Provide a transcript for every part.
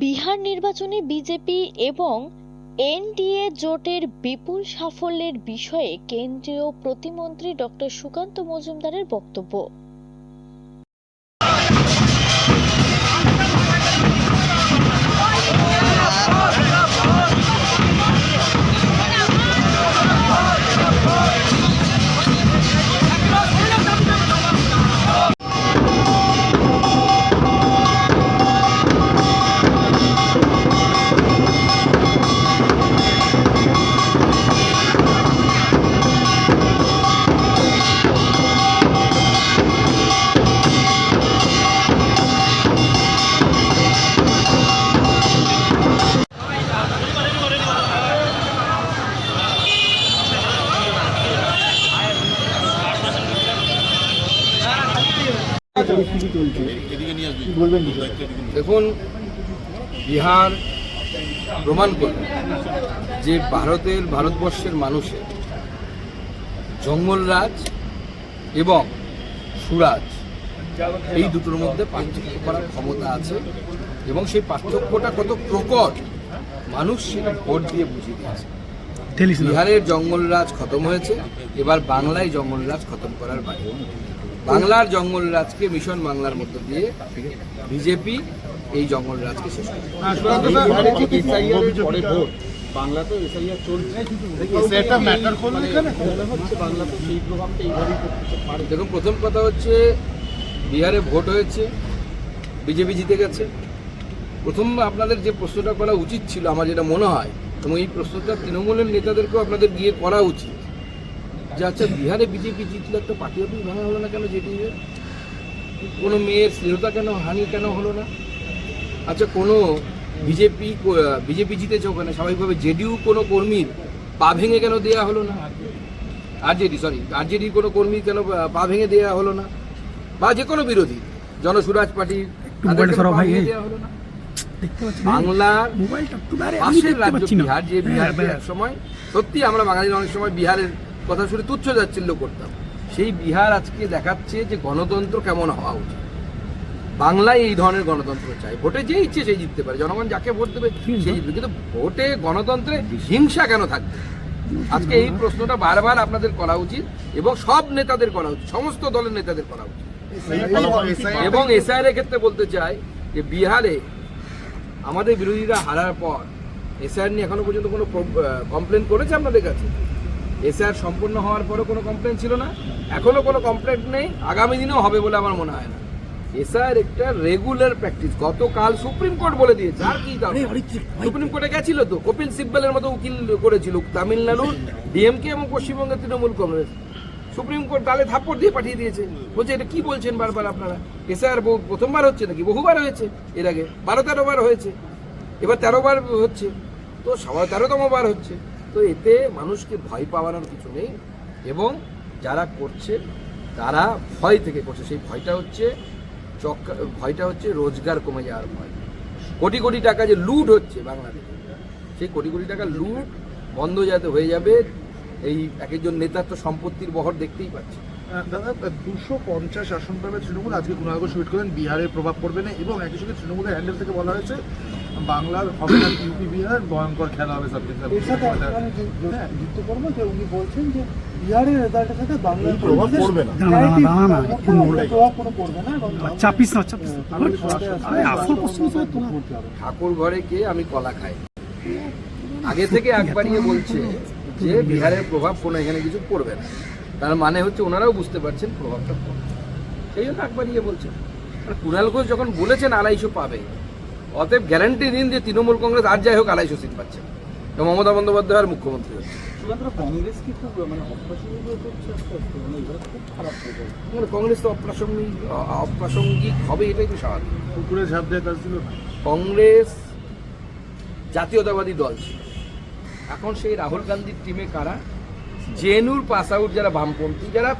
বিহার নির্বাচনে বিজেপি এবং এনডিএ জোটের বিপুল সাফল্যের বিষয়ে কেন্দ্রীয় প্রতিমন্ত্রী ডক্টর সুকান্ত মজুমদারের বক্তব্য। দেখুন বিহার প্রমাণ করল যে ভারতের ভারতবর্ষের মানুষের জঙ্গলরাজ এবং সুরাজ এই দুটোর মধ্যে পার্থক্য করার ক্ষমতা আছে এবং সেই পার্থক্যটা কত প্রকট মানুষ সেটা ভোট দিয়ে বুঝিয়ে দিয়েছে। বিহারের জঙ্গলরাজ খতম হয়েছে এবার বাংলায় জঙ্গলরাজ খতম করার বাকি বাংলার জঙ্গলরাজকে মিশন বাংলার মধ্য দিয়ে বিজেপি এই জঙ্গলরাজকে শেষ করবে। বিহারে যে SIR এর পরে ভোট, বাংলা তো এসআইআর চলছে। সেটা ম্যাটার করল এখানে? হচ্ছে বাংলা তো সেই প্রভাবটা এইভাবেই করতে পারে। দেখুন প্রথম কথা হচ্ছে বিহারে ভোট হয়েছে বিজেপি জিতে গেছে। প্রথম আপনাদের যে প্রশ্নটা করা উচিত ছিল আমার যেটা মনে হয় এবং এই প্রশ্নটা তৃণমূলের নেতাদেরকেও আপনাদের গিয়ে করা উচিত। যে আচ্ছা বিহারে বিজেপি জিতলে একটা পার্টি অফিস ভাঙা হলো না কেন যেটি কোনো মেয়ের স্নেহতা কেন হানি কেন হলো না? আচ্ছা কোনো বিজেপি বিজেপি জিতেছে ওখানে স্বাভাবিকভাবে জেডিইউ কোনো কর্মীর পা ভেঙে কেন দেওয়া হলো না? আরজেডি সরি আরজেডির কোনো কর্মী কেন পা- ভেঙে দেওয়া হলো না? বা যে কোনো বিরোধী জনসুরাজ পার্টির বাংলার বিহার যে বিহারকে সময় সত্যি আমরা বাঙালিরা অনেক সময় বিহারের কথা শুনে তুচ্ছ যাচ্ছিল্য করতাম। সেই বিহার আজকে দেখাচ্ছে যে গণতন্ত্র কেমন হওয়া উচিত। বাংলায় এই ধরনের গণতন্ত্র চাই। ভোটে যে ইচ্ছে সেই জিততে পারে। জনগণ যাকে ভোট দেবে সেই জিতবে। কিন্তু ভোটে গণতন্ত্রে হিংসা কেন থাকবে? আজকে এই প্রশ্নটা বারবার আপনাদের করা উচিত এবং সব নেতাদের করা উচিত। সমস্ত দলের নেতাদের করা উচিত। এবং এসআইআর এর ক্ষেত্রে বলতে চাই যে বিহারে আমাদের বিরোধীরা হারার পর এসআইআর নিয়ে এখনও পর্যন্ত কোনো কমপ্লেন করেছে আপনাদের কাছে? এসআইআর সম্পূর্ণ হওয়ার পরও কোনো কমপ্লেন ছিল না। এখনও কোনো কমপ্লেন নেই। আগামী দিনেও হবে বলে আমার মনে হয় না। এসআর একটা রেগুলার প্র্যাকটিস গতকাল সুপ্রিম কোর্ট বলে দিয়েছে। আর কি? সুপ্রিম কোর্টে গেছিল তো। কপিল সিব্বলের মতো উকিল করেছিল। তামিলনাড়ুর ডিএমকে এবং পশ্চিমবঙ্গের তৃণমূল কংগ্রেস। সুপ্রিম কোর্ট তালে থাপ্পড় দিয়ে পাঠিয়ে দিয়েছে। বলছে এটা কি বলছেন বারবার আপনারা? এসআর প্রথমবার হচ্ছে নাকি? বহুবার হয়েছে এর আগে। বারো তেরো বার হয়েছে। এবার তেরো বার হচ্ছে। তো সবাই তেরোতম বার হচ্ছে। তো এতে মানুষকে ভয় পাওয়ানোর কিছু নেই এবং যারা করছে, তারা ভয় থেকে করছে। সেই ভয়টা হচ্ছে চক্কা, ভয়টা হচ্ছে রোজগার কমে যাওয়ার ভয়। কোটি কোটি টাকা যে লুট হচ্ছে বাংলাদেশে, সেই কোটি কোটি টাকা লুট বন্ধ যাতে হয়ে যাবে, এই এক একজন নেতার তো সম্পত্তির বহর দেখতেই পাচ্ছি। দাদা দুশো পঞ্চাশ আসন পাবে তৃণমূল আজকে কুণালকে সুইট করেন বিহারের প্রভাব পড়বে না এবং একই সঙ্গে তৃণমূলের হ্যান্ডেল থেকে বলা হয়েছে বাংলার ইউপি বিহার ভয়ঙ্কর খেলা হবে সব কিছু এর সাথে আপনারা যে যুক্ত করব যে উনি বলছেন যে বিহারের রেজাল্টের সাথে বাংলার প্রভাব পড়বে না। না, না, না, না, না, একটু নোংরা। প্রভাব কোনো পড়বে না চাপিস না চাপিস না। আগামী সরকারে আসলে আরে আসল প্রশ্ন তো তোমার করতে হবে। ঠাকুর ঘরে গিয়ে আমি কলা খাই আগে থেকে একবারিয়ে বলছে যে বিহারের প্রভাব কোনো এখানে কিছু পড়বে না তার মানে হচ্ছে ওনারাও বুঝতে পারছেন প্রভাবটা পড়বে সেই জন্য একবারিয়ে বলছেন আর কুণাল ঘোষ যখন বলেছেন আড়াইশো পাবে অতএব গ্যারান্টি দিন যে তৃণমূল কংগ্রেস আর যাই হোক আড়াইশো সিট পাচ্ছে। মমতা বন্দ্যোপাধ্যায় আর মুখ্যমন্ত্রী হচ্ছে। কংগ্রেস কি মানে হয়ে আস্তে মানে হয়ে মানে কংগ্রেস তো অপ্রাসঙ্গিক অপ্রাসঙ্গিক হবে এটাই তো স্বাভাবিক। কংগ্রেস জাতীয়তাবাদী দল ছিল। এখন সেই রাহুল গান্ধীর টিমে কারা? জেনুর পাস আউট যারা বামপন্থী, যারা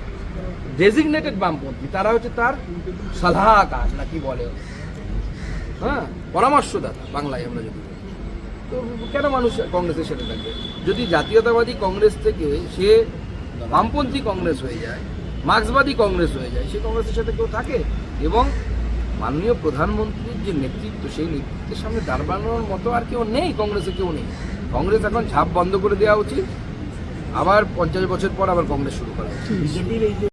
ডেজিগনেটেড বামপন্থী, তারা হচ্ছে তার সলাহকার নাকি বলে? হ্যাঁ পরামর্শদাতা বাংলায় আমরা যদি তো কেন মানুষ কংগ্রেসের সাথে থাকবে? যদি জাতীয়তাবাদী কংগ্রেস থেকে সে বামপন্থী কংগ্রেস হয়ে যায়, মার্ক্সবাদী কংগ্রেস হয়ে যায়, সে কংগ্রেসের সাথে কেউ থাকে? এবং মাননীয় প্রধানমন্ত্রীর যে নেতৃত্ব, সেই নেতৃত্বের সামনে দাঁড়ানোর মতো আর কেউ নেই, কংগ্রেসে কেউ নেই। কংগ্রেস এখন ঝাঁপ বন্ধ করে দেওয়া উচিত। আবার পঞ্চাশ বছর পর আবার কংগ্রেস শুরু করা।